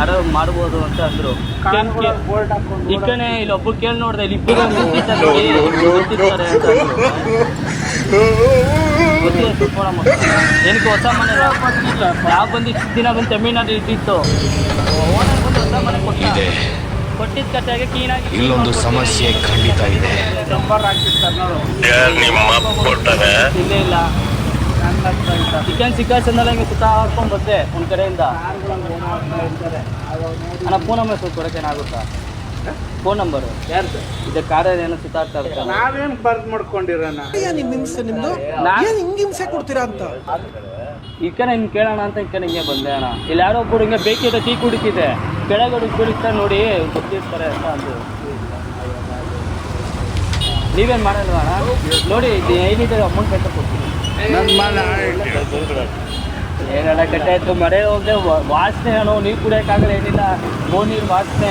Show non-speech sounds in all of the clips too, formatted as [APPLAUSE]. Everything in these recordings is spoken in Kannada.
ಆಡೋ ಮಾಡ್ಬೋದು ಅಂತ ಅಂದ್ರು. ಕಡೆ ಇಲ್ಲಿ ಒಬ್ರು ಕೇಳಿ ನೋಡ್ದೆ ಇಲ್ಲಿ ಇಬ್ಬರು [LAUGHS] ಗೊತ್ತಿರ್ತಾರೆ ಅಂತ ಅಂದ್ರು. ಏನಕ್ಕೆ ಹೊಸ ಮನೆ ಯಾವ ಬಂದು ಇಷ್ಟು ದಿನ ಬಂದು ತಮಿಳ್ನಾಡು ಇಟ್ಟಿತ್ತು ಓನರ್ ಬಂದು ಹೊಸ ಮನೆ ಕೊಟ್ಟಿದೆ ಕೊಟ್ಟಿದ್ದ ಕತೆಗೆ ಕ್ಲೀನಾಗಿ ಇಲ್ಲೊಂದು ಸಮಸ್ಯೆ ಖಂಡಿತ ಇದೆ. ನಂಬರ್ ಹಾಕಿರ್ತಾರೆ ನೋಡು. ಇಲ್ಲೇ ಇಲ್ಲ. ನನ್ನ ಸಿಕ್ಕ ಚೆನ್ನಲ್ಲ ಚಿಕನ್ ಹಿಂಗೆ ಸುತ್ತ ಹಾಕೊಂಡು ಬಂದೆ ಒಂದು ಕಡೆಯಿಂದ ಅಣ್ಣ ಫೋನ್ ನಂಬರ್ ಸ್ವಲ್ಪ ಕೊಡೋಕೆ ಏನಾಗುತ್ತಾ ಫೋನ್ ನಂಬರು ಯಾರ್ದು ಇದು ಕಾರಲ್ಲಿ ಏನೋ ಸುತ್ತಾಡ್ತಾ ಇರ್ತಾರೆ ನಾವೇನ್ ಬರ್ದ್ ಮಾಡ್ಕೊಂಡಿರೋಣ? ನಿಮ್ಮ ನಿಮ್ ಹಿಂಸೆ ನಿಮ್ಮದು ಹಿಂಗ್ ಹಿಂಸೆ ಕೊಡ್ತೀರಾ ಅಂತ? ಈ ಕಡೆ ಹಿಂಗೆ ಕೇಳೋಣ ಅಂತ ಈ ಕಡೆ ಹಿಂಗೆ ಬಂದೆ ಅಣ್ಣ. ಇಲ್ಲಿ ಯಾರೋ ಒಬ್ಬರು ಹಿಂಗೆ ಬೇಕಿದೆ ಟೀ ಕುಡಿತಿದೆ ಕೆಳಗಡೆ ಕುಡಿತಾರೆ ನೋಡಿ ಗೊತ್ತಿರ್ತಾರೆ ಅಂತ ಅಂದ್ರು. ನೀವೇನು ಮಾಡಲ್ವಾ ಅಣ್ಣ? ನೋಡಿ ಏನಿದೆ ಅಮೌಂಟ್ ಕಟ್ಟ ಕೊಡ್ತೀನಿ. ಏನೆಲ್ಲ ಕಟ್ಟೆ ಆಯ್ತು? ಮಳೆ ಹೋಗದೆ ವಾಸನೆ ಅಣ್ಣ ನೀರು ಕುಡಿಯೋಕ್ಕಾಗಲ್ಲ ಏನಿಲ್ಲ. ಬೋರ್ ನೀರು ವಾಸನೆ.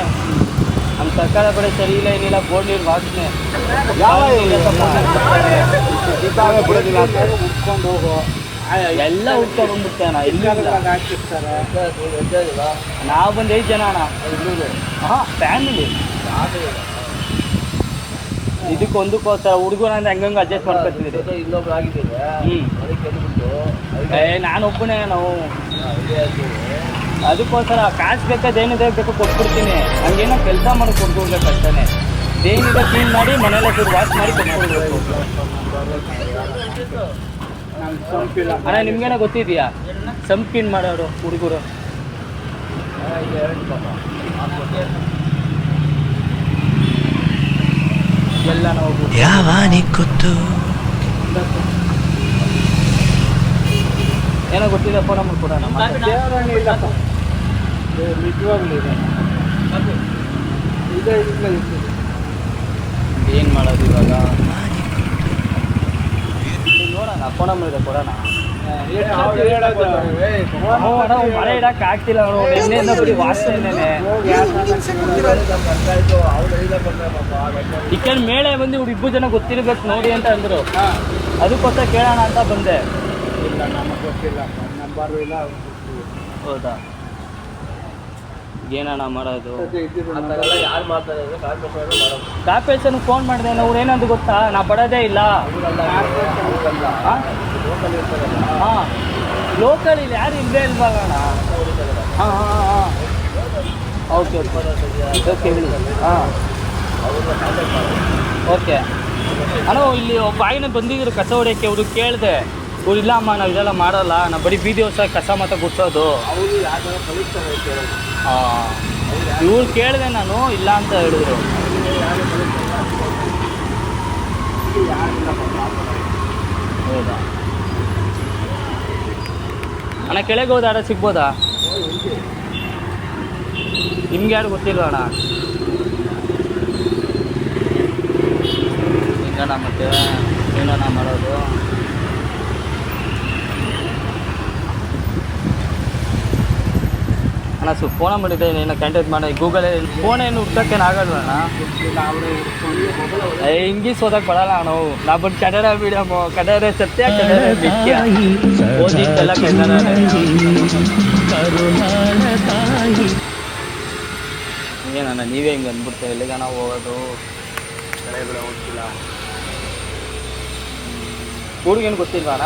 ನಮ್ಮ ಸರ್ಕಾರ ಕಡೆ ಸರಿ ಇಲ್ಲ ಏನಿಲ್ಲ ಬೋರ್ ನೀರು ವಾಸನೆ. ಉಟ್ಕೊಂಡು ಹೋಗೋ. ಎಲ್ಲ ಹುಡ್ಕೊಂಡು ಬಂದ್ಬಿಡ್ತೆ ಅಣ್ಣ ಇಲ್ಲ. ನಾವು ಬಂದು ಐದು ಜನ ಅಣ್ಣ. ಹಾಂ ಫ್ಯಾಮಿಲಿ ಇದಕ್ಕೆ ಒಂದಕ್ಕೋಸ್ಕರ ಹುಡುಗರು ಅಂದ್ರೆ ಹಂಗಂಗೆ ಅಡ್ಜಸ್ಟ್ ಮಾಡ್ಕೊತಿದ್ದೀರಿ ಇನ್ನೊಬ್ರು ಆಗಿದ್ದೀವಿ ಹ್ಞೂ ಅದಕ್ಕೆ ಅಂದ್ಬಿಟ್ಟು ಏ ನಾನು ಒಬ್ಬನೇ ನಾವು. ಅದಕ್ಕೋಸ್ಕರ ಕಾಸು ಬೇಕಾದ ಏನಿದೆ ಬೇಕು ಕೊಟ್ಬಿಡ್ತೀನಿ. ಹಂಗೇನೋ ಕೆಲಸ ಮಾಡಿ ಕೊಟ್ಕೊಡ್ಬೇಕು ಅಷ್ಟೇ ಏನಿದೆ ಕ್ಲೀನ್ ಮಾಡಿ ಮನೇಲೆ ಫುಡ್ ವಾಶ್ ಮಾಡಿ ಸೊಂಪಿಲ್ಲ ಅಣ್ಣ ನಿಮ್ಗೇನೋ ಗೊತ್ತಿದೆಯಾ? ಸಂಪಿನ್ ಮಾಡೋರು ಹುಡುಗರು. ಎಲ್ಲ ನಾವು ಯಾವಾನಿಕ್ಕುತ್ತು ಏನೋ ಗೊತ್ತಿಲ್ಲಪ್ಪ ಫೋನ್ ಕೂಡ ದೇವರಾಣಿ ಇಲ್ಲಪ್ಪ ಇದು ನಿಜವಾಗ್ಲೂ ಇದೆ. ಇದೆ ಇಲ್ಲ ಇದೆ ಏನು ಮಾಡೋದು ಇವಾಗ? ನೋಡೋಣ ಇದೆ ಕೊಡೋಣ. ಮಳೆ ಇಡಕ್ಕೆ ಆಗ್ತಿಲ್ಲ ಅಣ್ಣ ನಿನ್ನೆಯಿಂದ ಬರೀ ವಾಸನೆನೇ ಏನ್ ಹಿಂಗ್ ಹಿಂಸೆ ಕೊಡ್ತೀರಾ ಅಂತ ಈ ಕಡೆ ಮೇಳೆ ಬಂದು ಇವ್ರು ಇಬ್ಬರು ಜನ ಗೊತ್ತಿರ್ಬೇಕು ನೋಡಿ ಅಂತ ಅಂದರು. ಹಾ ಅದಕ್ಕೋಸ್ಕರ ಕೇಳೋಣ ಅಂತ ಬಂದೆ. ಇಲ್ಲ ನಮಗೆ ಗೊತ್ತಿಲ್ಲ. ನಂಬರು ಇಲ್ಲ. ಹೌದಾ? ಏನಣ್ಣ ಮಾಡೋದು? ಯಾರು ಮಾಡ್ತಾರೆ ಕಾರ್ಪೊರೇಷನ್ ಫೋನ್ ಮಾಡಿದೆ ಅವ್ರು ಏನಂದ್ರೆ ಗೊತ್ತಾ? ನಾ ಬರೋದೇ ಇಲ್ಲ. ಹಾಂ ಲೋಕಲ್ ಇಲ್ಲ ಹಾಂ. ಲೋಕಲ್ ಇಲ್ಲಿ ಯಾರು ಇಲ್ಲೇ ಇಲ್ವಲ್ಲಣ್ಣ ಹಾಂ ಹಾಂ ಹಾಂ ಓಕೆ ಓಕೆ ಓಕೆ ಹೇಳಿ. ಹಾಂ. ಓಕೆ ಅಣ್ಣ ಇಲ್ಲಿ ಒಬ್ಬ ಆಗಿನ ಬಂದಿದ್ರು ಕಸ ಹೊಡಿಯೋಕ್ಕೆ ಅವ್ರು ಕೇಳಿದೆ ಇವ್ರು ಇಲ್ಲ ಅಮ್ಮ ನಾವು ಇದೆಲ್ಲ ಮಾಡಲ್ಲ ನಾವು ಬರೀ ಬೀದಿ ವರ್ಷ ಕಸ ಮಾತ್ರ ಗುಡ್ಸೋದು. ಹಾಂ ಇವ್ರು ಕೇಳಿದೆ ನಾನು ಇಲ್ಲ ಅಂತ ಹೇಳಿದ್ರು. ಹೌದಾ? ಅಣ್ಣ ಕೆಳಗೆ ಹೋದ ಸಿಗ್ಬೋದಾ? ನಿಮ್ಗೆ ಯಾರು ಗೊತ್ತಿಲ್ವ ಅಣ್ಣ ಹಿಂಗಣ್ಣ ಮತ್ತೆ ಏನಣ್ಣ ಮಾಡೋದು ಅಣ್ಣ ಸ್ವಲ್ಪ ಫೋನ ಮಾಡಿದ್ದೆ ನೀನು ಕಾಂಟ್ಯಾಕ್ಟ್ ಮಾಡಿ. ಗೂಗಲ್ ಫೋನ್ ಏನು ಹುಡ್ಕಕ್ಕೇನು ಆಗಲ್ವ ಅಣ್ಣ? ಇಂಗ್ಲೀಷ್ ಓದಕ್ಕೆ ಬರಲ್ಲ ನಾವು. ನಾ ಬಟ್ ಕನ್ನಡ ಮೀಡಿಯಮ್ ಕನ್ನಡ ಸತ್ಯ, ಕನ್ನಡ ನಿತ್ಯ ಓದಿದ್ದೆಲ್ಲ ಏನಣ್ಣ ನೀವೇ ಹಿಂಗೆ ಅಂದ್ಬಿಡ್ತೇವೆ ಎಲ್ಲಿಗಣ ಹೋಗೋದು? ಕಡೆ ಬಿಡ ಹೋಗ್ತಿಲ್ಲ ಹುಡುಗೇನು ಗೊತ್ತಿಲ್ವಾ ಅಣ್ಣ?